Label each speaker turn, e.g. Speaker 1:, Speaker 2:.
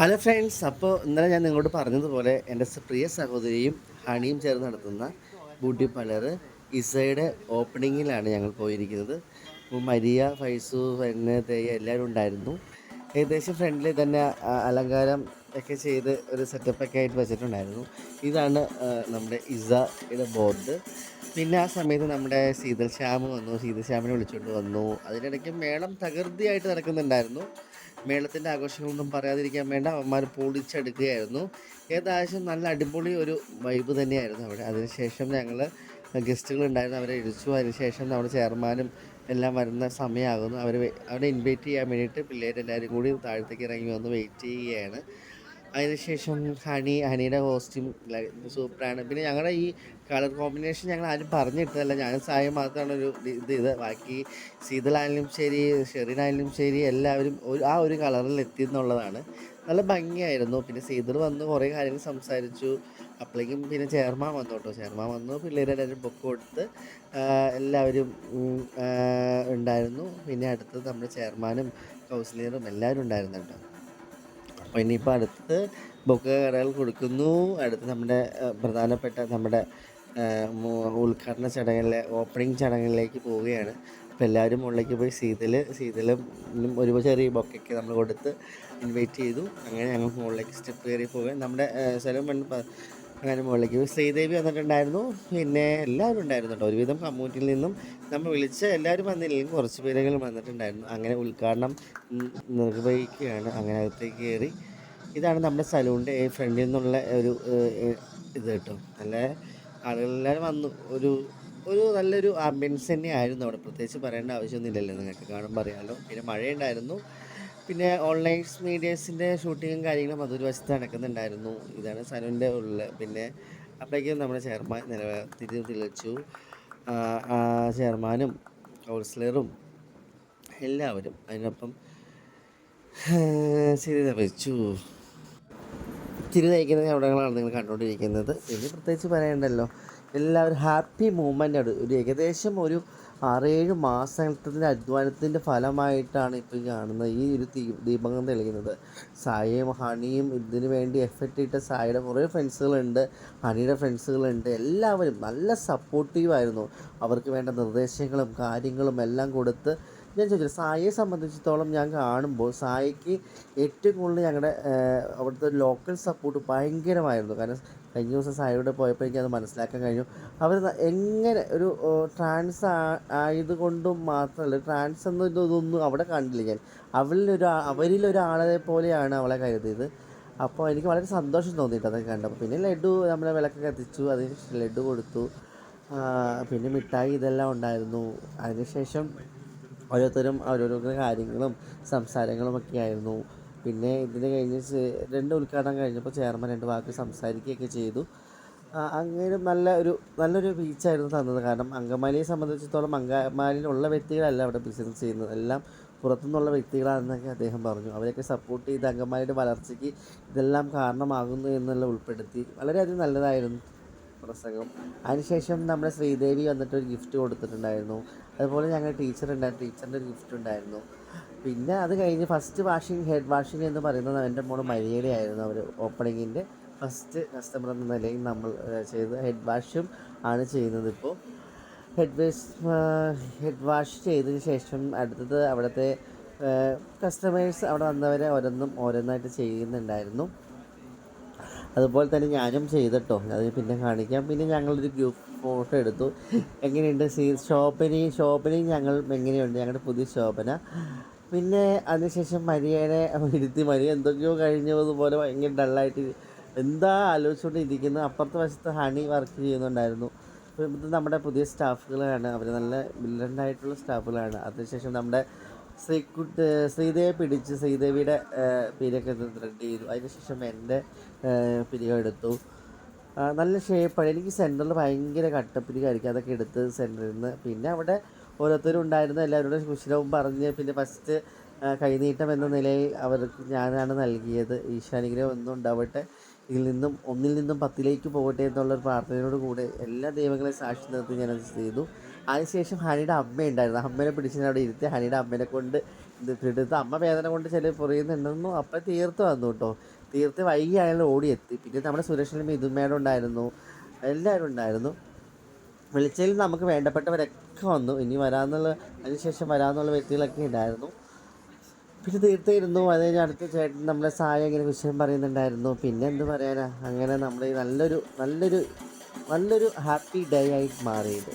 Speaker 1: Hello friends അപ്പോൾ ഇന്നലെ ഞാൻ നിങ്ങളോട് പറഞ്ഞതുപോലെ എന്റെ പ്രിയ സഹോദരിയും ഹണിയും ചേർന്ന് നടത്തുന്ന ബ്യൂട്ടി പാർലർ ഇസയുടെ ഓപ്പണിങ്ങിലാണ് ഞങ്ങൾ പോയിരിക്കുന്നത്. മരിയ ഫൈസു എന്നെ തേയ എല്ലാവരും ഉണ്ടായിരുന്നു. ഏകദേശം ഫ്രണ്ടിൽ തന്നെ അലങ്കാരം ഒക്കെ ചെയ്ത് ഒരു സെറ്റപ്പൊക്കെ ആയിട്ട് വെച്ചിട്ടുണ്ടായിരുന്നു. ഇതാണ് നമ്മുടെ ഇസയുടെ ബോർഡ് പിന്നെ ആ സമയത്ത് നമ്മുടെ ശീതൽ ശ്യാം വന്നു. ശീതൽ ശ്യാമിനെ വിളിച്ചുകൊണ്ട് വന്നു. അതിനിടയ്ക്ക് മേളം തകൃതിയായിട്ട് നടക്കുന്നുണ്ടായിരുന്നു. മേളത്തിന്റെ ആഘോഷങ്ങളൊന്നും പറയാതിരിക്കാൻ വേണ്ട. അവന്മാർ പൊളിച്ചെടുക്കുകയായിരുന്നു. ഏകദേശം നല്ല അടിപൊളി ഒരു വൈബ് തന്നെയായിരുന്നു അവിടെ. അതിനുശേഷം ഞങ്ങൾ ഗസ്റ്റുകളുണ്ടായിരുന്നു. അവരെ ഇടിച്ചു. അതിനുശേഷം നമ്മുടെ ചെയർമാനും എല്ലാം വരുന്ന സമയമാകുന്നു. അവർ അവരെ ഇൻവൈറ്റ് ചെയ്യാൻ വേണ്ടിയിട്ട് പിള്ളേരെല്ലാവരും കൂടി താഴത്തേക്ക് ഇറങ്ങി വന്ന് വെയിറ്റ് ചെയ്യുകയാണ്. അതിനുശേഷം ഹണി ഹണിയുടെ കോസ്റ്റ്യൂം സൂപ്പറാണ്. പിന്നെ ഞങ്ങളുടെ ഈ കളർ കോമ്പിനേഷൻ ഞങ്ങൾ ആരും പറഞ്ഞിട്ടതല്ല. ഞാൻ സായം മാത്രമാണ് ഒരു ഇത് ഇത് ബാക്കി സീതലായാലും ശരി ഷെറിനായാലും ശരി എല്ലാവരും ഒരു ആ ഒരു കളറിൽ എത്തി എന്നുള്ളതാണ് നല്ല ഭംഗിയായിരുന്നു. പിന്നെ സീതൾ വന്ന് കുറേ കാര്യങ്ങൾ സംസാരിച്ചു. അപ്പോഴേക്കും പിന്നെ ചെയർമാൻ വന്നു കേട്ടോ ചെയർമാൻ വന്നു. പിള്ളേരെല്ലാവരും ബുക്ക് കൊടുത്ത് എല്ലാവരും ഉണ്ടായിരുന്നു. പിന്നെ അടുത്തത് നമ്മുടെ ചെയർമാനും കൗൺസിലറും എല്ലാവരും ഉണ്ടായിരുന്നു കേട്ടോ ഇനിയിപ്പോൾ അടുത്തത് ബുക്ക് കടകൾ കൊടുക്കുന്നു. അടുത്ത് നമ്മുടെ പ്രധാനപ്പെട്ട നമ്മുടെ ഉദ്ഘാടന ചടങ്ങിലെ ഓപ്പണിംഗ് ചടങ്ങിലേക്ക് പോവുകയാണ്. അപ്പോൾ എല്ലാവരും മുകളിലേക്ക് പോയി സീതൽ സീതലും ഒരു ചെറിയ ബൊക്കൊക്കെ നമ്മൾ കൊടുത്ത് ഇൻവൈറ്റ് ചെയ്തു. അങ്ങനെ ഞങ്ങൾ മുകളിലേക്ക് സ്റ്റെപ്പ് കയറി പോവുകയും നമ്മുടെ സ്ഥലം അങ്ങനെ മുകളിലേക്ക്. ശ്രീദേവി വന്നിട്ടുണ്ടായിരുന്നു. പിന്നെ എല്ലാവരും ഉണ്ടായിരുന്നു കേട്ടോ. ഒരുവിധം കമ്മ്യൂണിറ്റിയിൽ നിന്നും നമ്മൾ വിളിച്ച എല്ലാവരും വന്നില്ലെങ്കിൽ കുറച്ച് പേരെങ്കിലും വന്നിട്ടുണ്ടായിരുന്നു. അങ്ങനെ ഉദ്ഘാടനം നിർവഹിക്കുകയാണ്. അങ്ങനെ അകത്തേക്ക് കയറി. ഇതാണ് നമ്മുടെ സലൂണിന്റെ ഫ്രണ്ടിൽ നിന്നുള്ള ഒരു ഇത് കേട്ടോ. നല്ല ആളുകളെല്ലാവരും വന്നു. ഒരു ഒരു നല്ലൊരു ആംബിയൻസ് തന്നെയായിരുന്നു അവിടെ. പ്രത്യേകിച്ച് പറയേണ്ട ആവശ്യമൊന്നുമില്ലല്ലോ. നിങ്ങൾക്ക് കാണുമ്പോൾ അറിയാമല്ലോ പിന്നെ മഴയുണ്ടായിരുന്നു. പിന്നെ ഓൺലൈൻ മീഡിയസിന്റെ ഷൂട്ടിങ്ങും കാര്യങ്ങളും അതൊരു വശത്ത് നടക്കുന്നുണ്ടായിരുന്നു. ഇതാണ് സനുവിന്റെ ഉള്ളിൽ പിന്നെ അപ്പോഴേക്കും നമ്മുടെ ചെയർമാൻ നിലവ തിരി തെളിച്ചു ചെയർമാനും കൗൺസിലറും എല്ലാവരും അതിനൊപ്പം ശരി വെച്ചു ചിരി നയിക്കുന്ന ചവിടങ്ങളാണ് നിങ്ങൾ കണ്ടുകൊണ്ടിരിക്കുന്നത്. ഇനി പ്രത്യേകിച്ച് പറയണ്ടല്ലോ. എല്ലാവരും ഹാപ്പി മൂമെന്റ് ആണ്. ഒരു ഏകദേശം ഒരു ആറേഴ് മാസത്തിന്റെ അധ്വാനത്തിന്റെ ഫലമായിട്ടാണ് ഇപ്പോൾ ഈ കാണുന്നത്. ഈ ഒരു തീ ദീപകം തെളിയുന്നത്. സായയും ഹണിയും ഇതിനു വേണ്ടി എഫക്റ്റ് ഇട്ട സായയുടെ കുറേ ഫ്രണ്ട്സുകളുണ്ട് ഹണിയുടെ ഫ്രണ്ട്സുകളുണ്ട് എല്ലാവരും നല്ല സപ്പോർട്ടീവായിരുന്നു അവർക്ക് വേണ്ട നിർദ്ദേശങ്ങളും കാര്യങ്ങളും എല്ലാം കൊടുത്ത് ഞാൻ ചോദിച്ചു സായിയെ സംബന്ധിച്ചിടത്തോളം ഞാൻ കാണുമ്പോൾ സായിക്ക് ഏറ്റവും കൂടുതൽ ഞങ്ങളുടെ അവിടുത്തെ ലോക്കൽ സപ്പോർട്ട് ഭയങ്കരമായിരുന്നു. കാരണം കഴിഞ്ഞ ദിവസം സായിയുടെ പോയപ്പോൾ എനിക്ക് അത് മനസ്സിലാക്കാൻ കഴിഞ്ഞു. അവർ എങ്ങനെ ഒരു ട്രാൻസ് ആയതുകൊണ്ടും മാത്രമല്ല ട്രാൻസ് എന്ന ഇതൊന്നും അവിടെ കണ്ടില്ല ഞാൻ. അവരിലൊരു അവരിലൊരാളെ പോലെയാണ് അവളെ കരുതിയത്. അപ്പോൾ എനിക്ക് വളരെ സന്തോഷം തോന്നിയിട്ട് അതൊക്കെ കണ്ടപ്പോൾ പിന്നെ ലഡു നമ്മളെ വിളക്ക് കത്തിച്ചു അതിന് ലഡു കൊടുത്തു. പിന്നെ മിഠായി ഇതെല്ലാം ഉണ്ടായിരുന്നു. അതിനുശേഷം ഓരോരുത്തരും ഓരോരോ കാര്യങ്ങളും സംസാരങ്ങളും ഒക്കെ ആയിരുന്നു. പിന്നെ ഇതിന് കഴിഞ്ഞ് രണ്ട് ഉദ്ഘാടനം കഴിഞ്ഞപ്പോൾ ചെയർമാൻ രണ്ട് വാക്ക് സംസാരിക്കുകയൊക്കെ ചെയ്തു. അങ്ങനെ നല്ല ഒരു നല്ലൊരു ബീച്ചായിരുന്നു തന്നത്. കാരണം അങ്കമാലിയെ സംബന്ധിച്ചിടത്തോളം അങ്കമാലിയിലുള്ള വ്യക്തികളല്ല അവിടെ ബിസിനസ് ചെയ്യുന്നത്. എല്ലാം പുറത്തുനിന്നുള്ള വ്യക്തികളാണെന്നൊക്കെ അദ്ദേഹം പറഞ്ഞു. അവരെയൊക്കെ സപ്പോർട്ട് ചെയ്ത് അങ്കമാലിയുടെ വളർച്ചയ്ക്ക് ഇതെല്ലാം കാരണമാകുന്നു എന്നുള്ള ഉൾപ്പെടുത്തി. വളരെയധികം നല്ലതായിരുന്നു പ്രസംഗം. അതിനുശേഷം നമ്മുടെ ശ്രീദേവി വന്നിട്ട് ഒരു ഗിഫ്റ്റ് കൊടുത്തിട്ടുണ്ടായിരുന്നു. അതുപോലെ ഞങ്ങളുടെ ടീച്ചർ ഉണ്ടായിരുന്നു ടീച്ചറിന്റെ ഒരു ഗിഫ്റ്റ് ഉണ്ടായിരുന്നു. പിന്നെ അത് കഴിഞ്ഞ് ഫസ്റ്റ് വാഷിംഗ് ഹെഡ് വാഷിംഗ് എന്ന് പറയുന്നത് എന്റെ മോൾ മരിയയിലായിരുന്നു അവർ ഓപ്പണിങ്ങിന്റെ ഫസ്റ്റ് കസ്റ്റമർ എന്ന നിലയിൽ നമ്മൾ ചെയ്ത് ഹെഡ് വാഷും ആണ് ചെയ്യുന്നത് ഇപ്പോൾ ഹെഡ് വാഷ് ഹെഡ് വാഷ് ചെയ്തതിന് ശേഷം അടുത്തത് അവിടുത്തെ കസ്റ്റമേഴ്സ് അവിടെ വന്നവരെ ഓരോന്നും ഓരോന്നായിട്ട് ചെയ്യുന്നുണ്ടായിരുന്നു. അതുപോലെ തന്നെ ഞാനും ചെയ്തിട്ടോ. അത് പിന്നെ കാണിക്കാം. പിന്നെ ഞങ്ങളൊരു ഗ്രൂപ്പ് ഫോട്ടോ എടുത്തു. എങ്ങനെയുണ്ട്? സീ ഷോപ്പനെയും ഷോപ്പനെയും ഞങ്ങൾ എങ്ങനെയുണ്ട്? ഞങ്ങളുടെ പുതിയ ശോഭന. പിന്നെ അതിനുശേഷം മരിയനെ ഇരുത്തി. മരിയ എന്തൊക്കെയോ കഴിഞ്ഞതുപോലെ ഭയങ്കര ഡള്ളായിട്ട് എന്താ ആലോചിച്ചുകൊണ്ട് ഇരിക്കുന്നത് അപ്പുറത്തെ വശത്ത് ഹണി വർക്ക് ചെയ്യുന്നുണ്ടായിരുന്നു. നമ്മുടെ പുതിയ സ്റ്റാഫുകളാണ് അവർ നല്ല ബ്രില്യന്റ് ആയിട്ടുള്ള സ്റ്റാഫുകളാണ് അതിനുശേഷം നമ്മുടെ ശ്രീകുട്ട് ശ്രീദേവി പിടിച്ച് ശ്രീദേവിയുടെ പിരിയൊക്കെ ത്രെഡ് ചെയ്തു. അതിനുശേഷം എന്റെ പിരിയോ എടുത്തു. നല്ല ഷേപ്പാണ് എനിക്ക് സെന്ററിൽ ഭയങ്കര കട്ടപ്പിരിക്കായിരിക്കും അതൊക്കെ എടുത്ത് സെന്ററിൽ നിന്ന്. പിന്നെ അവിടെ ഓരോരുത്തരും ഉണ്ടായിരുന്ന. എല്ലാവരോടും കുശലവും പറഞ്ഞ് പിന്നെ ഫസ്റ്റ് കൈനീട്ടം എന്ന നിലയിൽ അവർക്ക് ഞാനാണ് നൽകിയത്. ഈശാനുഗ്രഹം ഒന്നും ഉണ്ടാവട്ടെ. ഇതിൽ നിന്നും ഒന്നിൽ നിന്നും പത്തിലേക്ക് പോകട്ടെ എന്നുള്ളൊരു പ്രാർത്ഥനയോട് കൂടെ എല്ലാ ദൈവങ്ങളെയും സാക്ഷി നിർത്തി ഞാനത് ചെയ്തു. അതിനുശേഷം ഹണിയുടെ അമ്മ ഉണ്ടായിരുന്നു അമ്മേനെ പിടിച്ചിട്ട് അവിടെ ഇരുത്തി ഹണിയുടെ അമ്മേനെ കൊണ്ട് ഇത് പിടുത്ത അമ്മ വേദന കൊണ്ട് ചില പൊറിയുന്നുണ്ടെന്നു അപ്പം തീർത്ത് വന്നു കേട്ടോ തീർത്ത് വൈകി അയാൾ ഓടിയെത്തി. പിന്നെ നമ്മുടെ സുരേഷിലും മിഥുമേടം ഉണ്ടായിരുന്നു. എല്ലാവരും ഉണ്ടായിരുന്നു. വിളിച്ചതിൽ നമുക്ക് വേണ്ടപ്പെട്ടവരൊക്കെ വന്നു. ഇനി വരാമെന്നുള്ള അതിനുശേഷം വരാമെന്നുള്ള വ്യക്തികളൊക്കെ ഉണ്ടായിരുന്നു. പിന്നെ തീർത്തിരുന്നു. അത് കഴിഞ്ഞ് അടുത്ത ചേട്ടൻ നമ്മളെ സായ ഇങ്ങനെ വിഷയം പറയുന്നുണ്ടായിരുന്നു. പിന്നെ എന്ത് പറയാനാ? അങ്ങനെ നമ്മൾ നല്ലൊരു നല്ലൊരു നല്ലൊരു ഹാപ്പി ഡേ ആയിട്ട് മാറിയത്.